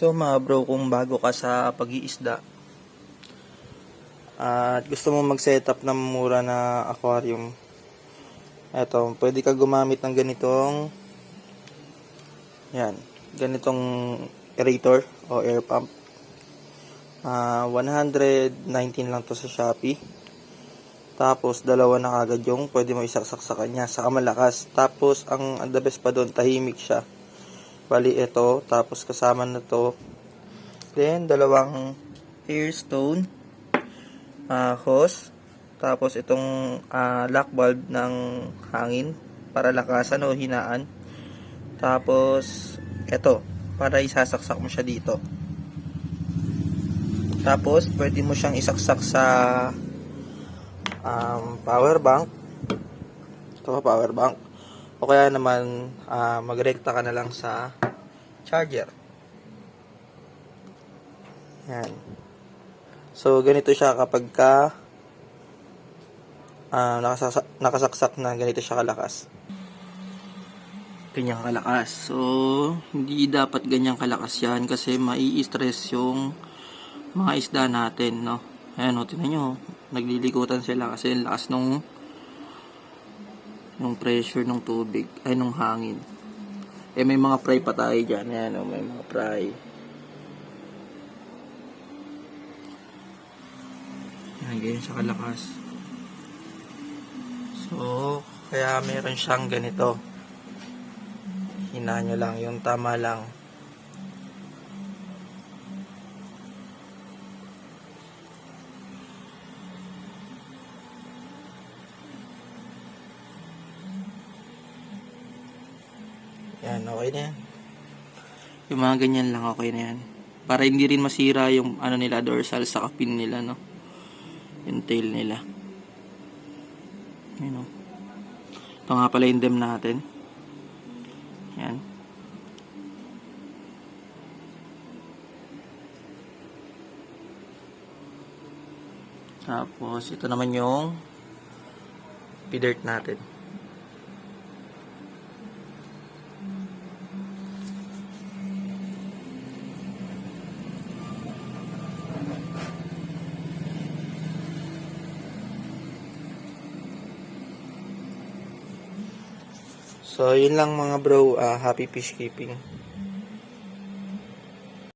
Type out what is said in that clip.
So mga bro, kung bago ka sa pag-iisda at gusto mo mag-setup ng mura na aquarium, eto, pwede ka gumamit ng ganitong yan, ganitong aerator o air pump. Ah, 119 lang to sa Shopee. Tapos, dalawa na kagad yung pwede mo isaksak sa kanya. Saka malakas. Tapos, ang the best pa doon, tahimik siya. Bali, ito. Tapos, kasama na to. Then, dalawang airstone. ah hose. Tapos, itong ah, lock bulb ng hangin. Para lakasan o hinaan. Tapos, ito. Para isasaksak mo siya dito. Tapos, pwede mo siyang isaksak sa um, power bank. Ito power bank. O kaya naman, ah, magrekta ka na lang sa charger. Yan. So, ganito siya kapag ka nakasasa- nakasaksak na ganito siya kalakas. Ganyang kalakas. So, hindi dapat ganyang kalakas yan kasi mai-stress yung mga isda natin, no? Ayan, o, tinan nyo, naglilikutan sila kasi lakas nung nung pressure ng tubig, ay nung hangin. Eh, may mga fry pa tayo dyan. Ayan, o, may mga fry. Ayan, ganyan siya kalakas. So, kaya meron siyang ganito. Hina nyo lang, yung tama lang. Yan, okay na yan. Yung mga ganyan lang, okay na yan. Para hindi rin masira yung ano nila, dorsal sa kapin nila, no? Yung tail nila. Yun, no? Ito nga pala yung dam natin. Yan. Tapos, ito naman yung pidirt natin. So, yun lang mga bro. ah, happy fish keeping.